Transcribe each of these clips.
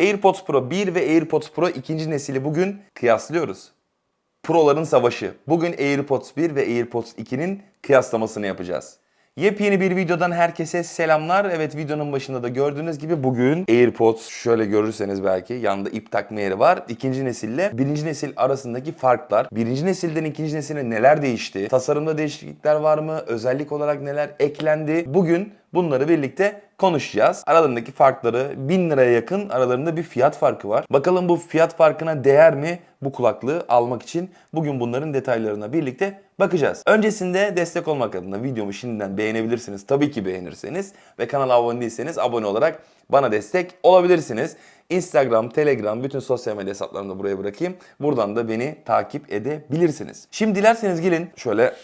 AirPods Pro 1 ve AirPods Pro 2. nesili bugün kıyaslıyoruz. Pro'ların savaşı. Bugün AirPods 1 ve AirPods 2'nin kıyaslamasını yapacağız. Yepyeni bir videodan herkese selamlar. Evet videonun başında da gördüğünüz gibi bugün AirPods şöyle görürseniz belki yanında ip takma yeri var. İkinci nesille birinci nesil arasındaki farklar. Birinci nesilden ikinci nesile neler değişti? Tasarımda değişiklikler var mı? Özellik olarak neler eklendi? Bugün bunları birlikte konuşacağız. Aralarındaki farkları 1000 liraya yakın aralarında bir fiyat farkı var. Bakalım bu fiyat farkına değer mi bu kulaklığı almak için? Bugün bunların detaylarına birlikte bakacağız. Öncesinde destek olmak adına videomu şimdiden beğenebilirsiniz. Tabii ki beğenirseniz ve kanala abone değilseniz abone olarak bana destek olabilirsiniz. Instagram, Telegram, bütün sosyal medya hesaplarımı da buraya bırakayım. Buradan da beni takip edebilirsiniz. Şimdi dilerseniz gelin şöyle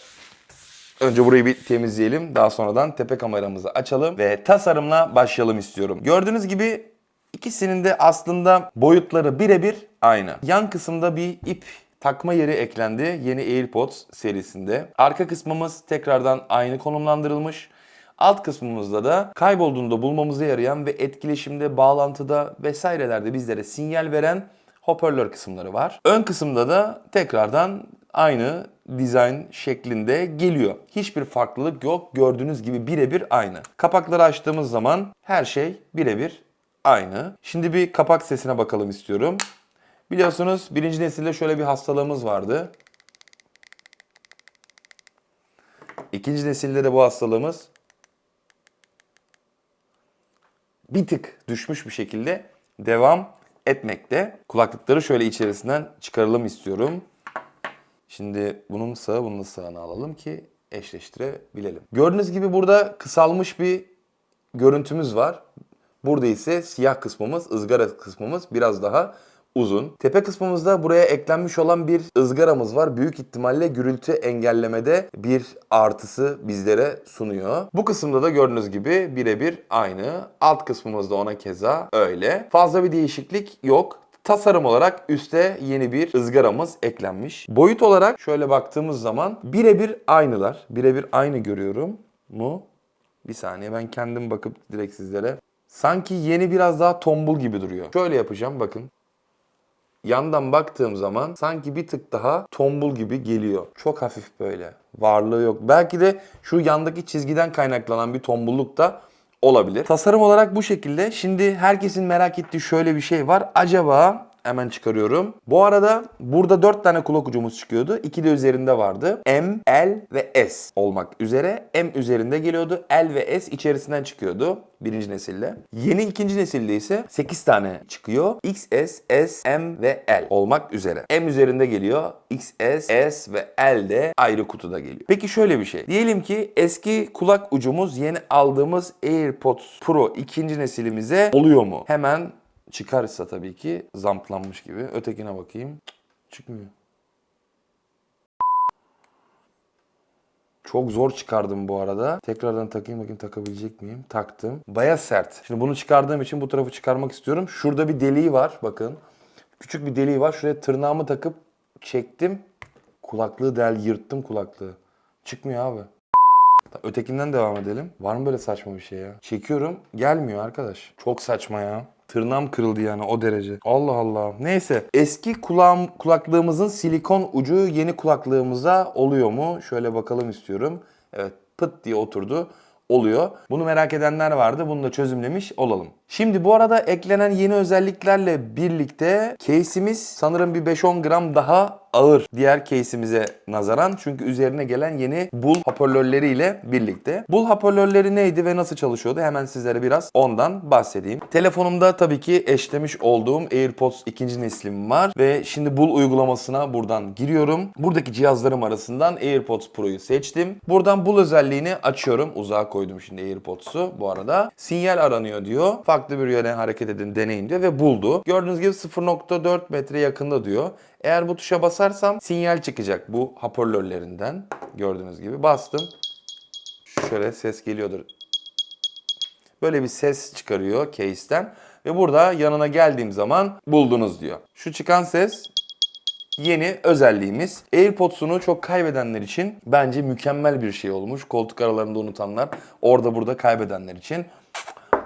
Önce burayı bir temizleyelim. Daha sonradan tepe kameramızı açalım ve tasarımla başlayalım istiyorum. Gördüğünüz gibi ikisinin de aslında boyutları birebir aynı. Yan kısımda bir ip takma yeri eklendi yeni AirPods serisinde. Arka kısmımız tekrardan aynı konumlandırılmış. Alt kısmımızda da kaybolduğunda bulmamıza yarayan ve etkileşimde, bağlantıda vesairelerde bizlere sinyal veren hoparlör kısımları var. Ön kısımda da tekrardan aynı dizayn şeklinde geliyor. Hiçbir farklılık yok. Gördüğünüz gibi birebir aynı. Kapakları açtığımız zaman her şey birebir aynı. Şimdi bir kapak sesine bakalım istiyorum. Biliyorsunuz birinci nesilde şöyle bir hastalığımız vardı. İkinci nesilde de bu hastalığımız bir tık düşmüş bir şekilde devam etmekte. Kulaklıkları şöyle içerisinden çıkaralım istiyorum. Şimdi bunun sağı bunun sağını alalım ki eşleştirebilelim. Gördüğünüz gibi burada kısalmış bir görüntümüz var. Burada ise siyah kısmımız, ızgara kısmımız biraz daha uzun. Tepe kısmımızda buraya eklenmiş olan bir ızgaramız var. Büyük ihtimalle gürültü engellemede bir artısı bizlere sunuyor. Bu kısımda da gördüğünüz gibi birebir aynı. Alt kısmımızda ona keza öyle. Fazla bir değişiklik yok. Tasarım olarak üste yeni bir ızgaramız eklenmiş. Boyut olarak şöyle baktığımız zaman birebir aynılar. Birebir aynı görüyorum mu? Bir saniye ben kendim bakıp direkt sizlere. Sanki yeni biraz daha tombul gibi duruyor. Şöyle yapacağım bakın. Yandan baktığım zaman sanki bir tık daha tombul gibi geliyor. Çok hafif böyle. Varlığı yok. Belki de şu yandaki çizgiden kaynaklanan bir tombulluk da olabilir. Tasarım olarak bu şekilde. Şimdi herkesin merak ettiği şöyle bir şey var. Acaba hemen çıkarıyorum. Bu arada burada 4 tane kulak ucumuz çıkıyordu. 2 de üzerinde vardı. M, L ve S olmak üzere. M üzerinde geliyordu. L ve S içerisinden çıkıyordu. Birinci nesilde. Yeni ikinci nesilde ise 8 tane çıkıyor. XS, S, M ve L olmak üzere. M üzerinde geliyor. XS, S ve L de ayrı kutuda geliyor. Peki şöyle bir şey. Diyelim ki eski kulak ucumuz yeni aldığımız AirPods Pro ikinci nesilimize oluyor mu? Hemen çıkarsa tabii ki zamplanmış gibi. Ötekine bakayım. Çıkmıyor. Çok zor çıkardım bu arada. Tekrardan takayım bakayım takabilecek miyim? Taktım. Baya sert. Şimdi bunu çıkardığım için bu tarafı çıkarmak istiyorum. Şurada bir deliği var bakın. Küçük bir deliği var. Şuraya tırnağımı takıp çektim. Kulaklığı del yırttım kulaklığı. Çıkmıyor abi. Ötekinden devam edelim. Var mı böyle saçma bir şey ya? Çekiyorum. Gelmiyor arkadaş. Çok saçma ya. Tırnağım kırıldı yani o derece. Allah Allah. Neyse. Eski kulağım, kulaklığımızın silikon ucu yeni kulaklığımıza oluyor mu? Şöyle bakalım istiyorum. Evet pıt diye oturdu. Oluyor. Bunu merak edenler vardı. Bunu da çözümlemiş olalım. Şimdi bu arada eklenen yeni özelliklerle birlikte case'imiz sanırım bir 5-10 gram daha ağır diğer case'imize nazaran. Çünkü üzerine gelen yeni Bull hoparlörleriyle birlikte. Bull hoparlörleri neydi ve nasıl çalışıyordu? Hemen sizlere biraz ondan bahsedeyim. Telefonumda tabii ki eşlemiş olduğum AirPods ikinci neslim var ve şimdi Bull uygulamasına buradan giriyorum. Buradaki cihazlarım arasından AirPods Pro'yu seçtim. Buradan Bull özelliğini açıyorum. Uzağa koydum şimdi AirPods'u bu arada. Sinyal aranıyor diyor. Farklı bir yöne hareket edin deneyin diyor ve buldu. Gördüğünüz gibi 0.4 metre yakında diyor. Eğer bu tuşa basarsam sinyal çıkacak bu hoparlörlerinden. Gördüğünüz gibi bastım. Şöyle ses geliyordur. Böyle bir ses çıkarıyor case'ten. Ve burada yanına geldiğim zaman buldunuz diyor. Şu çıkan ses yeni özelliğimiz. AirPods'unu çok kaybedenler için bence mükemmel bir şey olmuş. Koltuk aralarında unutanlar, orada burada kaybedenler için.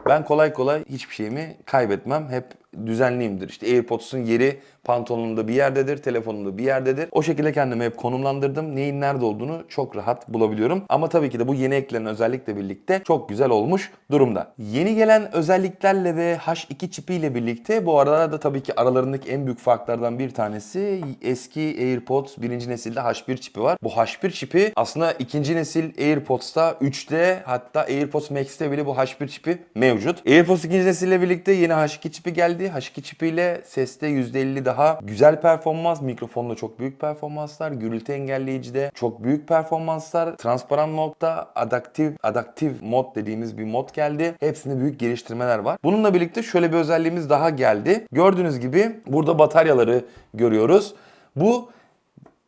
Ben kolay kolay hiçbir şeyimi kaybetmem. Hep düzenliyimdir. İşte AirPods'un yeri pantolonumda bir yerdedir, telefonumda bir yerdedir. O şekilde kendimi hep konumlandırdım. Neyin nerede olduğunu çok rahat bulabiliyorum. Ama tabii ki de bu yeni eklenen özellikle birlikte çok güzel olmuş durumda. Yeni gelen özelliklerle ve H2 çipiyle birlikte bu arada da tabii ki aralarındaki en büyük farklardan bir tanesi eski AirPods birinci nesilde H1 çipi var. Bu H1 çipi aslında ikinci nesil AirPods'ta 3'te hatta AirPods Max'te bile bu H1 çipi mevcut. AirPods ikinci nesille birlikte yeni H2 çipi geldi. H2 çipiyle seste %50 daha güzel performans, mikrofonda çok büyük performanslar, gürültü engelleyicide çok büyük performanslar, transparan modda adaptif adaptif mod dediğimiz bir mod geldi. Hepsinde büyük geliştirmeler var. Bununla birlikte şöyle bir özelliğimiz daha geldi. Gördüğünüz gibi burada bataryaları görüyoruz. Bu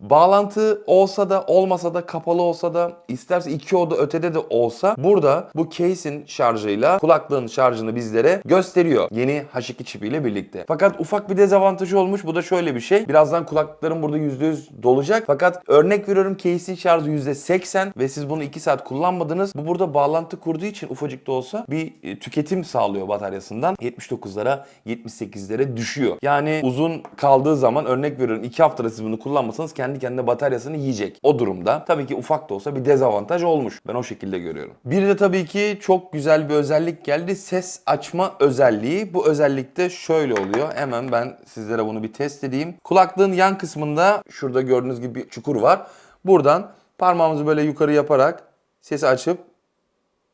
Bağlantı olsa da olmasa da kapalı olsa da isterse iki oda ötede de olsa burada bu case'in şarjıyla kulaklığın şarjını bizlere gösteriyor. Yeni H2 çipiyle birlikte. Fakat ufak bir dezavantajı olmuş. Bu da şöyle bir şey. Birazdan kulaklıklarım burada %100 dolacak. Fakat örnek veriyorum case'in şarjı %80 ve siz bunu 2 saat kullanmadınız. Bu burada bağlantı kurduğu için ufacık da olsa bir e, tüketim sağlıyor bataryasından. 79'lara 78'lere düşüyor. Yani uzun kaldığı zaman örnek veriyorum 2 haftada siz bunu kullanmasanız kendi kendine bataryasını yiyecek. O durumda tabii ki ufak da olsa bir dezavantaj olmuş. Ben o şekilde görüyorum. Bir de tabii ki çok güzel bir özellik geldi. Ses açma özelliği. Bu özellikte şöyle oluyor. Hemen ben sizlere bunu bir test edeyim. Kulaklığın yan kısmında şurada gördüğünüz gibi bir çukur var. Buradan parmağımızı böyle yukarı yaparak sesi açıp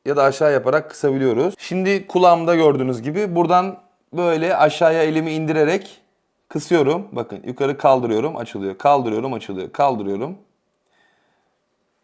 ya da aşağı yaparak kısabiliyoruz. Şimdi kulağımda gördüğünüz gibi buradan böyle aşağıya elimi indirerek kısıyorum. Bakın yukarı kaldırıyorum, açılıyor. Kaldırıyorum, açılıyor. Kaldırıyorum.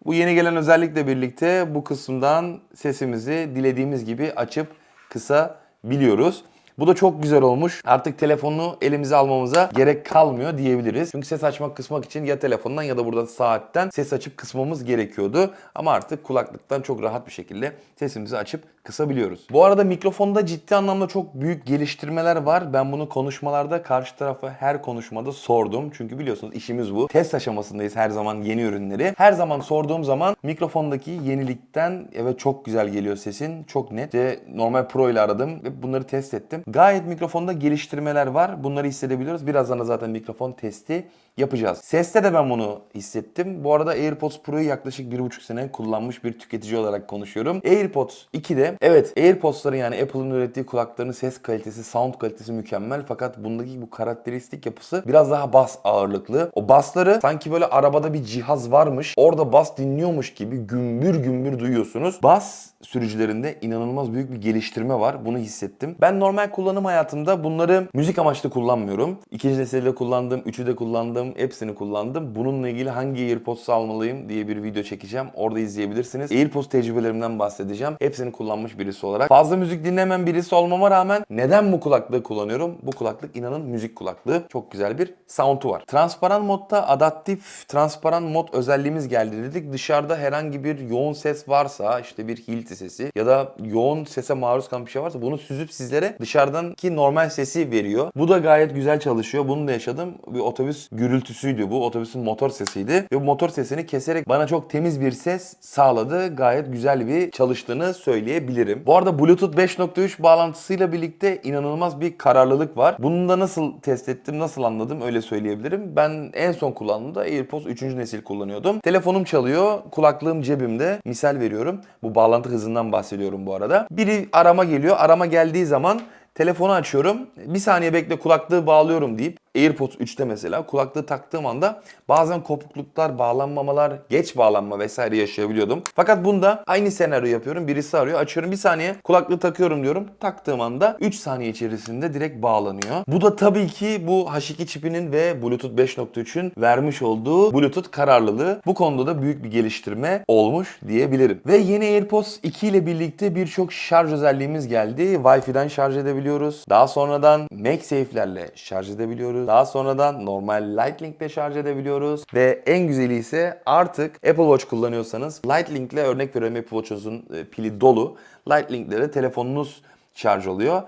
Bu yeni gelen özellikle birlikte bu kısımdan sesimizi dilediğimiz gibi açıp kısabiliyoruz. Bu da çok güzel olmuş. Artık telefonu elimize almamıza gerek kalmıyor diyebiliriz. Çünkü ses açmak kısmak için ya telefondan ya da buradan saatten ses açıp kısmamız gerekiyordu. Ama artık kulaklıktan çok rahat bir şekilde sesimizi açıp kısabiliyoruz. Bu arada mikrofonda ciddi anlamda çok büyük geliştirmeler var. Ben bunu konuşmalarda karşı tarafa her konuşmada sordum. Çünkü biliyorsunuz işimiz bu. Test aşamasındayız her zaman yeni ürünleri. Her zaman sorduğum zaman mikrofondaki yenilikten evet çok güzel geliyor sesin. Çok net. İşte normal Pro ile aradım ve bunları test ettim. Gayet mikrofonda geliştirmeler var. Bunları hissedebiliyoruz. Birazdan da zaten mikrofon testi yapacağız. Seste de ben bunu hissettim. Bu arada AirPods Pro'yu yaklaşık 1,5 sene kullanmış bir tüketici olarak konuşuyorum. AirPods 2'de evet AirPods'ların yani Apple'ın ürettiği kulaklarının ses kalitesi, sound kalitesi mükemmel fakat bundaki bu karakteristik yapısı biraz daha bas ağırlıklı. O basları sanki böyle arabada bir cihaz varmış. Orada bas dinliyormuş gibi gümbür gümbür duyuyorsunuz. Bas sürücülerinde inanılmaz büyük bir geliştirme var. Bunu hissettim. Ben normal kullanım hayatımda bunları müzik amaçlı kullanmıyorum. İkinci nesilde kullandım, üçü de kullandım, hepsini kullandım. Bununla ilgili hangi AirPods almalıyım diye bir video çekeceğim. Orada izleyebilirsiniz. AirPods tecrübelerimden bahsedeceğim. Hepsini kullanmış birisi olarak. Fazla müzik dinlemem birisi olmama rağmen neden bu kulaklığı kullanıyorum? Bu kulaklık inanın müzik kulaklığı. Çok güzel bir sound'u var. Transparan modda adaptif transparan mod özelliğimiz geldi dedik. Dışarıda herhangi bir yoğun ses varsa işte bir hilti sesi ya da yoğun sese maruz kalan bir şey varsa bunu süzüp sizlere dışarıdaki normal sesi veriyor. Bu da gayet güzel çalışıyor. Bunu da yaşadım. Bir otobüs gürültüsüydü bu. Otobüsün motor sesiydi. Ve bu motor sesini keserek bana çok temiz bir ses sağladı. Gayet güzel bir çalıştığını söyleyebilirim. Bu arada Bluetooth 5.3 bağlantısıyla birlikte inanılmaz bir kararlılık var. Bunu da nasıl test ettim, nasıl anladım öyle söyleyebilirim. Ben en son kullandığımda AirPods 3. nesil kullanıyordum. Telefonum çalıyor, kulaklığım cebimde. Misal veriyorum. Bu bağlantı hızından bahsediyorum bu arada. Biri arama geliyor. Arama geldiği zaman telefonu açıyorum. Bir saniye bekle kulaklığı bağlıyorum deyip AirPods 3'te mesela kulaklığı taktığım anda bazen kopukluklar, bağlanmamalar, geç bağlanma vesaire yaşayabiliyordum. Fakat bunda aynı senaryo yapıyorum. Birisi arıyor, açıyorum bir saniye kulaklığı takıyorum diyorum. Taktığım anda 3 saniye içerisinde direkt bağlanıyor. Bu da tabii ki bu H2 çipinin ve Bluetooth 5.3'ün vermiş olduğu Bluetooth kararlılığı. Bu konuda da büyük bir geliştirme olmuş diyebilirim. Ve yeni AirPods 2 ile birlikte birçok şarj özelliğimiz geldi. Wi-Fi'den şarj edebiliyoruz. Daha sonradan MagSafe'lerle şarj edebiliyoruz. Daha sonradan normal Lightning ile şarj edebiliyoruz. Ve en güzeli ise artık Apple Watch kullanıyorsanız Lightning ile örnek veriyorum Apple Watch'unuzun e, pili dolu. Lightning ile de telefonunuz şarj oluyor.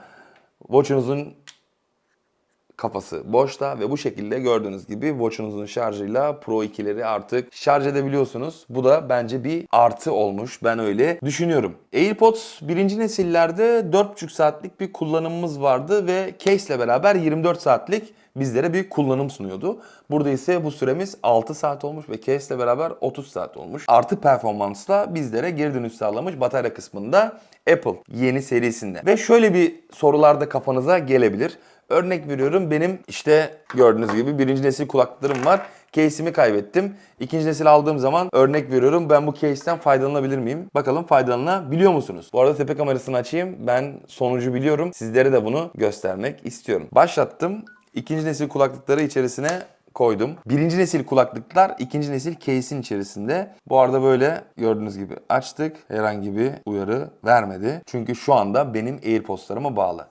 Watch'unuzun kafası boşta ve bu şekilde gördüğünüz gibi Watch'unuzun şarjıyla Pro 2'leri artık şarj edebiliyorsunuz. Bu da bence bir artı olmuş. Ben öyle düşünüyorum. AirPods birinci nesillerde 4,5 saatlik bir kullanımımız vardı ve case ile beraber 24 saatlik bizlere bir kullanım sunuyordu. Burada ise bu süremiz 6 saat olmuş ve case ile beraber 30 saat olmuş. Artı performansla bizlere geri dönüş sağlamış batarya kısmında Apple yeni serisinde. Ve şöyle bir sorular da kafanıza gelebilir. Örnek veriyorum benim işte gördüğünüz gibi birinci nesil kulaklıklarım var. Case'imi kaybettim. İkinci nesil aldığım zaman örnek veriyorum ben bu case'ten faydalanabilir miyim? Bakalım faydalanabiliyor musunuz? Bu arada tepe kamerasını açayım. Ben sonucu biliyorum. Sizlere de bunu göstermek istiyorum. Başlattım. İkinci nesil kulaklıkları içerisine koydum. Birinci nesil kulaklıklar ikinci nesil case'in içerisinde. Bu arada böyle gördüğünüz gibi açtık. Herhangi bir uyarı vermedi. Çünkü şu anda benim AirPods'larıma bağlı.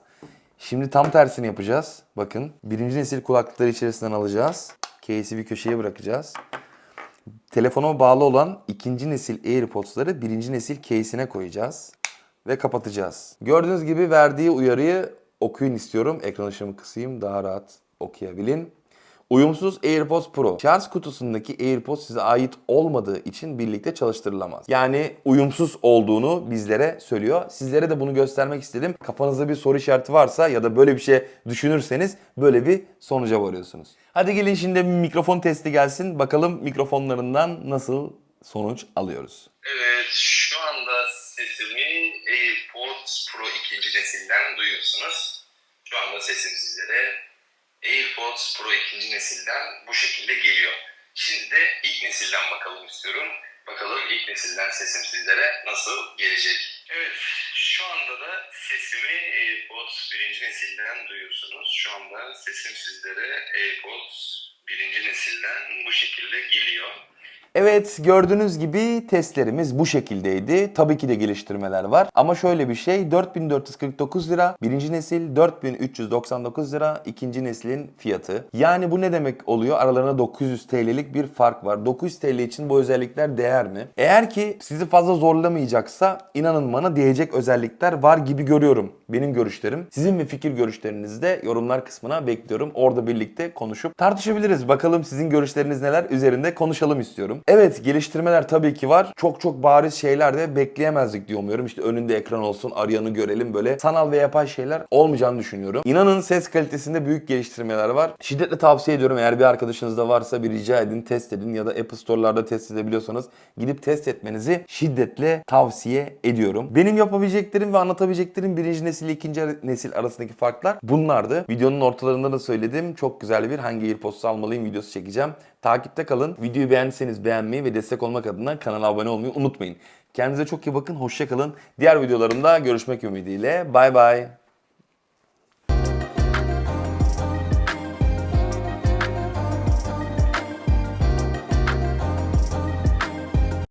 Şimdi tam tersini yapacağız. Bakın birinci nesil kulaklıkları içerisinden alacağız. Case'i bir köşeye bırakacağız. Telefonuma bağlı olan ikinci nesil AirPods'ları birinci nesil case'ine koyacağız. Ve kapatacağız. Gördüğünüz gibi verdiği uyarıyı okuyun istiyorum. Ekran ışığımı kısayım daha rahat okuyabilin. Uyumsuz AirPods Pro. Şarj kutusundaki AirPods size ait olmadığı için birlikte çalıştırılamaz. Yani uyumsuz olduğunu bizlere söylüyor. Sizlere de bunu göstermek istedim. Kafanızda bir soru işareti varsa ya da böyle bir şey düşünürseniz böyle bir sonuca varıyorsunuz. Hadi gelin şimdi bir mikrofon testi gelsin. Bakalım mikrofonlarından nasıl sonuç alıyoruz. Evet, AirPods Pro ikinci nesilden duyuyorsunuz. Şu anda sesim sizlere AirPods Pro ikinci nesilden bu şekilde geliyor. Şimdi de ilk nesilden bakalım istiyorum. Bakalım ilk nesilden sesim sizlere nasıl gelecek. Evet, şu anda da sesimi AirPods birinci nesilden duyuyorsunuz. Şu anda sesim sizlere AirPods birinci nesilden bu şekilde geliyor. Evet gördüğünüz gibi testlerimiz bu şekildeydi. Tabii ki de geliştirmeler var. Ama şöyle bir şey 4449 lira birinci nesil 4399 lira ikinci neslin fiyatı. Yani bu ne demek oluyor? Aralarında 900 TL'lik bir fark var. 900 TL için bu özellikler değer mi? Eğer ki sizi fazla zorlamayacaksa inanın bana diyecek özellikler var gibi görüyorum. Benim görüşlerim. Sizin ve fikir görüşlerinizi de yorumlar kısmına bekliyorum. Orada birlikte konuşup tartışabiliriz. Bakalım sizin görüşleriniz neler üzerinde konuşalım istiyorum. Evet geliştirmeler tabii ki var. Çok çok bariz şeyler de bekleyemezdik diye umuyorum. İşte önünde ekran olsun, arayanı görelim böyle sanal ve yapay şeyler olmayacağını düşünüyorum. İnanın ses kalitesinde büyük geliştirmeler var. Şiddetle tavsiye ediyorum. Eğer bir arkadaşınız da varsa bir rica edin, test edin ya da Apple Store'larda test edebiliyorsanız gidip test etmenizi şiddetle tavsiye ediyorum. Benim yapabileceklerim ve anlatabileceklerim birinci nesil ikinci nesil arasındaki farklar bunlardı. Videonun ortalarında da söyledim. Çok güzel bir hangi AirPods almalıyım videosu çekeceğim. Takipte kalın. Videoyu beğendiyseniz beğenmeyi ve destek olmak adına kanala abone olmayı unutmayın. Kendinize çok iyi bakın. Hoşça kalın. Diğer videolarımda görüşmek ümidiyle. Bay bay.